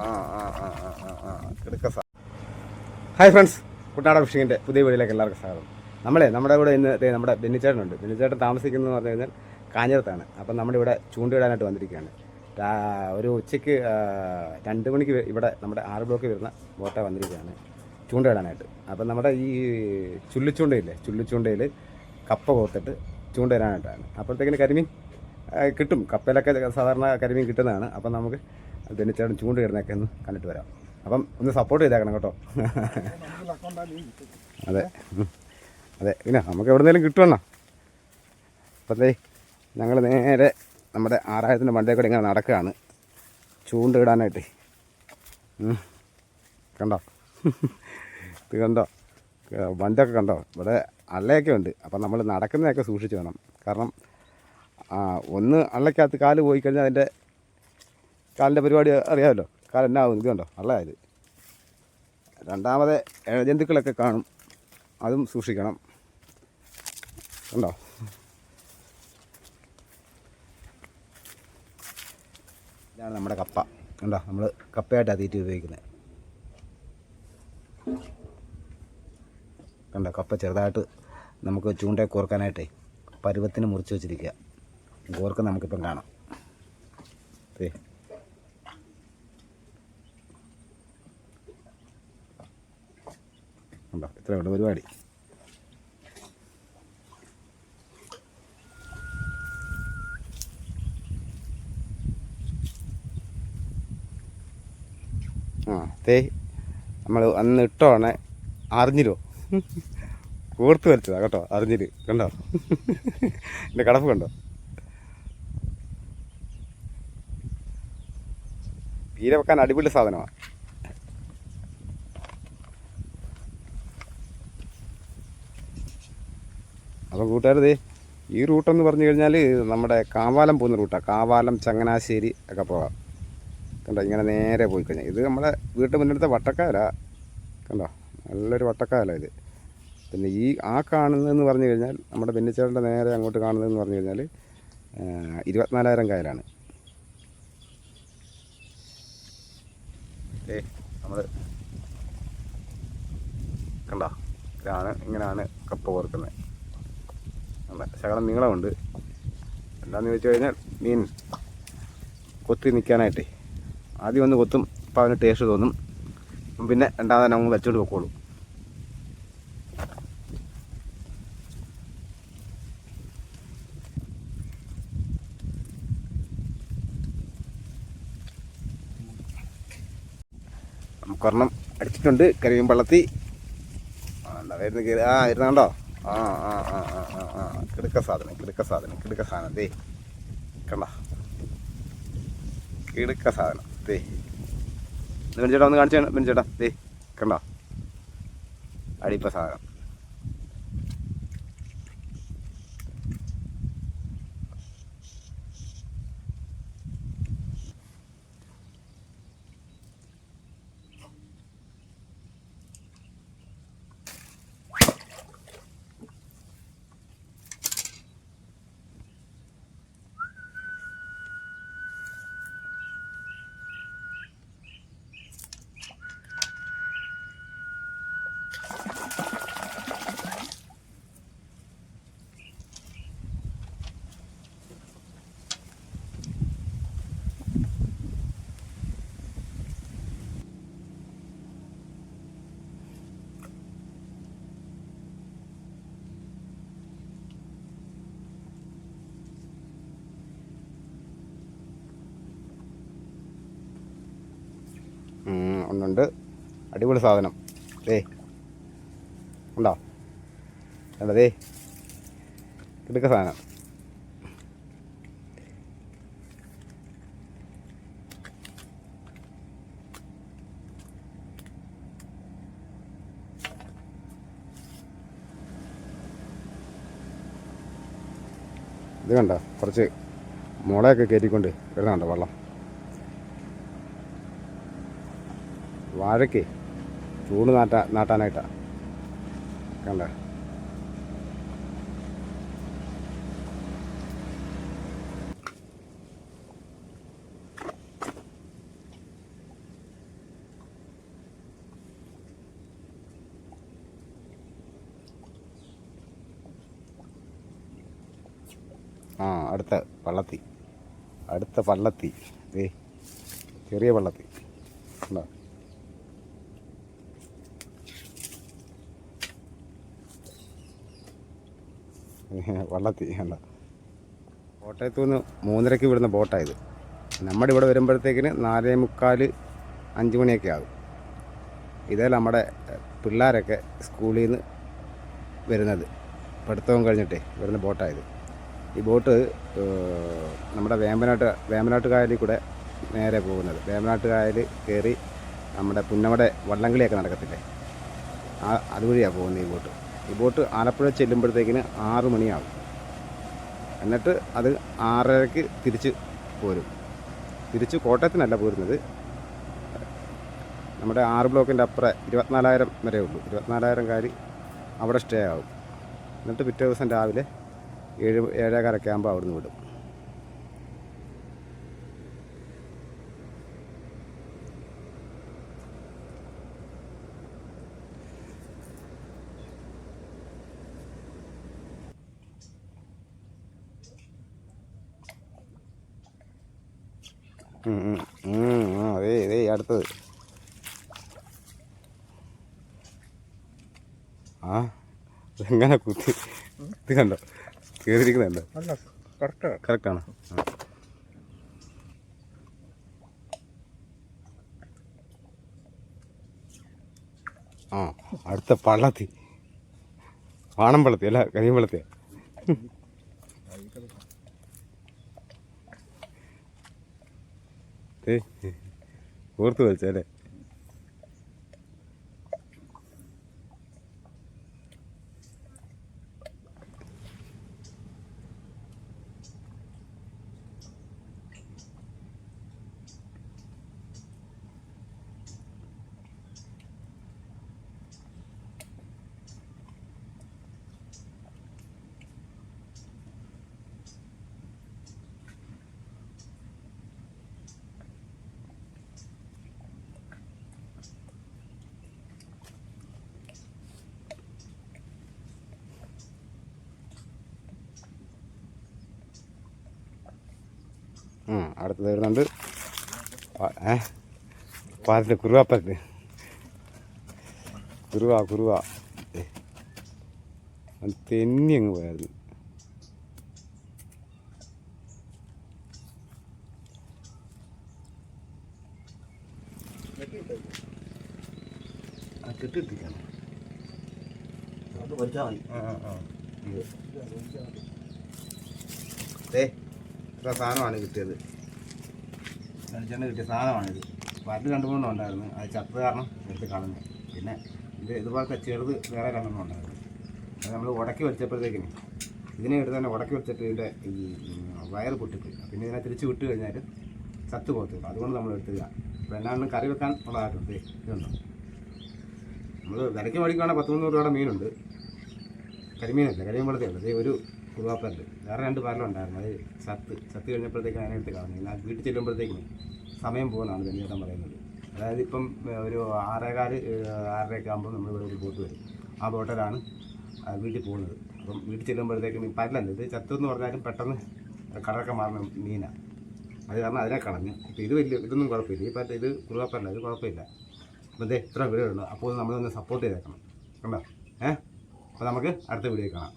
ആ ആ ആ ആ ആ ഹായ് ഫ്രണ്ട്സ് കുട്ടനാട ഫിഷിങ്ങിന്റെ പുതിയ വീഡിയോയിലേക്ക് എല്ലാവർക്കും സ്വാഗതം. നമ്മളെ നമ്മുടെ ഇവിടെ ഇന്ന് നമ്മുടെ ബെന്നിച്ചേട്ടനുണ്ട്. ബെന്നിച്ചേട്ടൻ താമസിക്കുന്നതെന്ന് പറഞ്ഞു കഴിഞ്ഞാൽ കാഞ്ഞിരത്താണ്. അപ്പം നമ്മുടെ ഇവിടെ ചൂണ്ടയിടാനായിട്ട് വന്നിരിക്കുകയാണ്. ഒരു ഉച്ചയ്ക്ക് രണ്ട് മണിക്ക് ഇവിടെ നമ്മുടെ ആറ് ബ്ലോക്ക് വരുന്ന ബോട്ട വന്നിരിക്കുകയാണ് ചൂണ്ടയിടാനായിട്ട്. അപ്പം നമ്മുടെ ഈ ചുള്ളിച്ചൂണ്ടയില്ലേ ചുള്ളിച്ചൂണ്ടയിൽ കപ്പ കോർത്തിട്ട് ചൂണ്ടയിടാനായിട്ടാണ്. അപ്പോഴത്തേക്കിന് കരിമീൻ? കിട്ടും. കപ്പയിലൊക്കെ സാധാരണ കരിമീൻ കിട്ടുന്നതാണ്. അപ്പം നമുക്ക് പിന്നെ ചേട്ടൻ ചൂണ്ട് ചൂണ്ടയിടുന്നതൊക്കെ ഒന്ന് കണ്ടിട്ട് വരാം. അപ്പം ഒന്ന് സപ്പോർട്ട് ചെയ്തേക്കണം കേട്ടോ. അതെ. അതെ. പിന്നെ നമുക്ക് എവിടെ എവിടെന്നെങ്കിലും കിട്ടുമെന്നാ അപ്പത്തേ ഞങ്ങൾ നേരെ നമ്മുടെ ആറായിരത്തിന്റെ മണ്ടേ കൂടെ ഇങ്ങനെ നടക്കുകയാണ്. ചൂണ്ടയിടാനായിട്ട് കണ്ടോ? ഇത് കണ്ടോ? വണ്ടൊക്കെ കണ്ടോ? ഇവിടെ അള്ളയൊക്കെ ഉണ്ട്. അപ്പം നമ്മൾ നടക്കുന്നതൊക്കെ സൂക്ഷിച്ച് വേണം. കാരണം ആ ഒന്ന് അള്ളക്കകത്ത് കാൽ പോയി കഴിഞ്ഞാൽ അതിന്റെ കാലിന്റെ പരിപാടി അറിയാമല്ലോ. കാൽ എന്നാ ആവും ഇത് കണ്ടോ? അള്ളയത് രണ്ടാമത് ജന്തുക്കളൊക്കെ കാണും. അതും സൂക്ഷിക്കണം. കണ്ടോ? ഇതാണ് നമ്മുടെ കപ്പ. കണ്ടോ? നമ്മൾ കപ്പയായിട്ടാണ് തീറ്റി ഉപയോഗിക്കുന്നത് കണ്ടോ? കപ്പ ചെറുതായിട്ട് നമുക്ക് ചൂണ്ടയെ കോർക്കാനായിട്ടേ പരുവത്തിന് മുറിച്ച് വെച്ചിരിക്കുക കോർക്ക് നമുക്കിപ്പം കാണാം. ദേ. കണ്ടോ? ഇത്രയുണ്ട് പരിപാടി. ആ തേ നമ്മൾ അന്ന് ഇട്ടോണെ അറിഞ്ഞിരോ? കോർത്ത് വരച്ചതാ കേട്ടോ അറിഞ്ഞിട്ട്. കണ്ടോ? എന്റെ കടപ്പ് കണ്ടോ? പീര വെക്കാൻ അടിപൊളി സാധനമാണ്. അപ്പോൾ കൂട്ടുകാരതേ ഈ റൂട്ടെന്ന് പറഞ്ഞു കഴിഞ്ഞാൽ നമ്മുടെ കാവാലം പോകുന്ന റൂട്ടാണ് കാവാലം ചങ്ങനാശ്ശേരി ഒക്കെ പോകാം. കണ്ടോ? ഇങ്ങനെ നേരെ പോയി കഴിഞ്ഞാൽ. ഇത് നമ്മുടെ വീട്ടിൽ മുന്നിലത്തെ വട്ടക്കാല കണ്ടോ? നല്ലൊരു വട്ടക്കാല ഇത്. പിന്നെ ഈ ആ കാണുന്നതെന്ന് പറഞ്ഞു കഴിഞ്ഞാൽ നമ്മുടെ ബെന്നിച്ചേട്ടന്റെ നേരെ അങ്ങോട്ട് കാണുന്നതെന്ന് പറഞ്ഞു കഴിഞ്ഞാൽ ഇരുപത്തിനാലായിരം കായലാണ്. ഏ നമ്മൾ കണ്ടോ? ഇതാണ് ഇങ്ങനെയാണ് കപ്പ കോർക്കുന്നത്. കണ്ട? ശകലം നീളമുണ്ട്. എന്താണെന്ന് ചോദിച്ചു കഴിഞ്ഞാൽ മീൻ കൊത്തി നിൽക്കാനായിട്ടേ. ആദ്യം ഒന്ന് കൊത്തും അപ്പോൾ അവന് ടേസ്റ്റ് തോന്നും. പിന്നെ രണ്ടാമത് നമ്മൾ വെച്ചോണ്ട് പൊക്കോളും നമുക്കൊരെണ്ണം അടിച്ചിട്ടുണ്ട്. കരിമീൻ പള്ളത്തി. കയറി ആ ഇരുന്നാണ്ടോ? ആ ആ ആ ആ ആ ആ. കിടുക്ക സാധനം കിടുക്ക സാധനം കിടുക്ക സാധനം. ദേ കണ്ട? കിടുക്ക സാധനം. ദേ. ഒന്ന് ചേട്ടാ ഒന്ന് കാണിച്ചു പിന്നെ ചേട്ടാ ദേ കണ്ടോ? അടിപ്പ സാധനം. ഉം, ഒന്നുണ്ട് അടിപൊളി സാധനം. ദേ. ഉണ്ടോ? കിടക്ക കിടുക്ക സാധനം. ഇത് കണ്ട? കുറച്ച് മുളയൊക്കെ കയറ്റിക്കൊണ്ട് വരുന്നുണ്ടോ വെള്ളം. വാഴക്കേ ചൂട് നാട്ട നാട്ടാനായിട്ടാണ് കണ്ട? ആ അടുത്ത പള്ളത്തി. അടുത്ത പള്ളത്തി. ചെറിയ പള്ളത്തി. ഉണ്ടോ വള്ളത്തി കണ്ടോ കോട്ടയത്തു നിന്ന് മൂന്നരയ്ക്ക് വിടുന്ന ബോട്ടായത്. നമ്മുടെ ഇവിടെ വരുമ്പോഴത്തേക്കിന് നാലേ മുക്കാൽ അഞ്ച് മണിയൊക്കെ ആകും. ഇതേ നമ്മുടെ പിള്ളേരൊക്കെ സ്കൂളിൽ നിന്ന് വരുന്നത് പഠിത്തവും കഴിഞ്ഞിട്ടേ വരുന്ന ബോട്ടായത്. ഈ ബോട്ട് നമ്മുടെ വേമ്പനാട്ട് വേമ്പനാട്ട് കായലിൽ കൂടെ നേരെ പോകുന്നത്. വേമ്പനാട്ട് കായൽ കയറി നമ്മുടെ പുന്നമട വള്ളംകളിയൊക്കെ നടക്കത്തില്ലേ? ആ അതുവഴിയാണ് പോകുന്നത് ഈ ബോട്ട്. ഈ ബോട്ട് ആലപ്പുഴ ചെല്ലുമ്പോഴത്തേക്കിന് ആറ് മണിയാകും എന്നിട്ട് അത് ആറരയ്ക്ക് തിരിച്ച് പോരും. തിരിച്ച് കോട്ടയത്തിനല്ല പോരുന്നത്. നമ്മുടെ ആറ് ബ്ലോക്കിന്റെ അപ്പുറം ഇരുപത്തിനാലായിരം വരെ ഉള്ളൂ. ഇരുപത്തിനാലായിരം കാരി അവിടെ സ്റ്റേ ആകും എന്നിട്ട് പിറ്റേ ദിവസം രാവിലെ ഏഴ് ഏഴേകാലൊക്കെ ആകുമ്പോൾ അവിടുന്ന് വിടും. അതേ ഇതേ അടുത്തത്. ആ എങ്ങനെ കുത്തി ഇത് കണ്ടോ? കയറിയിരിക്കുന്നുണ്ടോ കറക്റ്റാണ് ആ. അടുത്ത പള്ളത്തി. വാണമ്പള്ളത്തി അല്ല കരിയമ്പള്ളത്തി ഓർത്ത് വലിച്ചല്ലേ ആ അടുത്തത് വരുന്നുണ്ട് പ- ഏ? പാലിന്റെ കുറുവാപ്പല്ല് കുറുവ കുറുവ. ഏ. അത് തെന്നി അങ്ങ് പോയായിരുന്നു. കിട്ടിയിട്ടില്ല അത് വലിച്ചാൽ മതി. ആ ആ ആ. ഏ? ഇത്ര സാധനമാണ് കിട്ടിയത്. വെളിച്ചെണ്ണ കിട്ടിയ സാധനമാണിത്. പാട്ടിൽ രണ്ട് മൂന്നും ഉണ്ടായിരുന്നു. അത് ചത്ത കാരണം എടുത്ത് കളഞ്ഞു. പിന്നെ ഇത് ഇതുപോലത്തെ ചെറുത് വേറെ രണ്ടെണ്ണം ഉണ്ടായിരുന്നു. അത് നമ്മൾ ഉടക്കി വെച്ചപ്പോഴത്തേക്കിന് ഇതിനെ എടുത്ത് തന്നെ ഉടക്കി വെച്ചിട്ട് ഇതിന്റെ ഈ വയറ് പൊട്ടിപ്പോയി. പിന്നെ ഇതിനെ തിരിച്ച് വിട്ട് കഴിഞ്ഞാൽ ചത്ത് പോകത്തു അതുകൊണ്ട് നമ്മൾ എടുത്തില്ല. അപ്പോൾ എന്നാണ് കറി വെക്കാൻ ഉള്ളതായിട്ടുണ്ട് ഇതുണ്ടോ? നമ്മൾ വിലയ്ക്ക് മേടിക്കുകയാണെങ്കിൽ പത്ത് മുന്നൂറ് രൂപയുടെ മീനുണ്ട്. കരിമീനല്ല കരിമീൻ വെള്ളത്തിൽ ഒരു കുറുവാപ്പല്ല് വേറെ രണ്ട് പാരലുണ്ടായിരുന്നു. അത് ചത്ത് ചത്ത് കഴിഞ്ഞപ്പോഴത്തേക്ക് അതിനെ എടുത്ത് കളഞ്ഞു. ഞാൻ വീട്ടിൽ ചെല്ലുമ്പോഴത്തേക്കും സമയം പോകുന്നതാണ് ബെന്നിയേട്ടൻ പറയുന്നത്. അതായത് ഇപ്പം ഒരു ആറേകാൽ ആറരയൊക്കെ ആകുമ്പോൾ നമ്മൾ ഇവിടെ ഒരു ബോട്ട് വരും. ആ ബോട്ടിലാണ് വീട്ടിൽ പോകുന്നത്. അപ്പം വീട്ടിൽ ചെല്ലുമ്പോഴത്തേക്കും പല്ലല്ല ഇത് ചത്തു എന്ന് പറഞ്ഞാലും പെട്ടെന്ന് കടലൊക്കെ മാറുന്ന മീനാണ് അത് കാരണം അതിനെ കളഞ്ഞു. ഇപ്പം ഇത് വലിയ ഇതൊന്നും കുഴപ്പമില്ല. ഈ പറ്റ ഇത് കുറുവാപ്പറല്ല ഇത് കുഴപ്പമില്ല. അപ്പം ഇതേ ഇത്ര ഉള്ളൂ. അപ്പോൾ നമ്മളൊന്ന് സപ്പോർട്ട് ചെയ്തേക്കണം. കണ്ടോ? ഏഹ് അപ്പോൾ നമുക്ക് അടുത്ത വീഡിയോ കാണാം.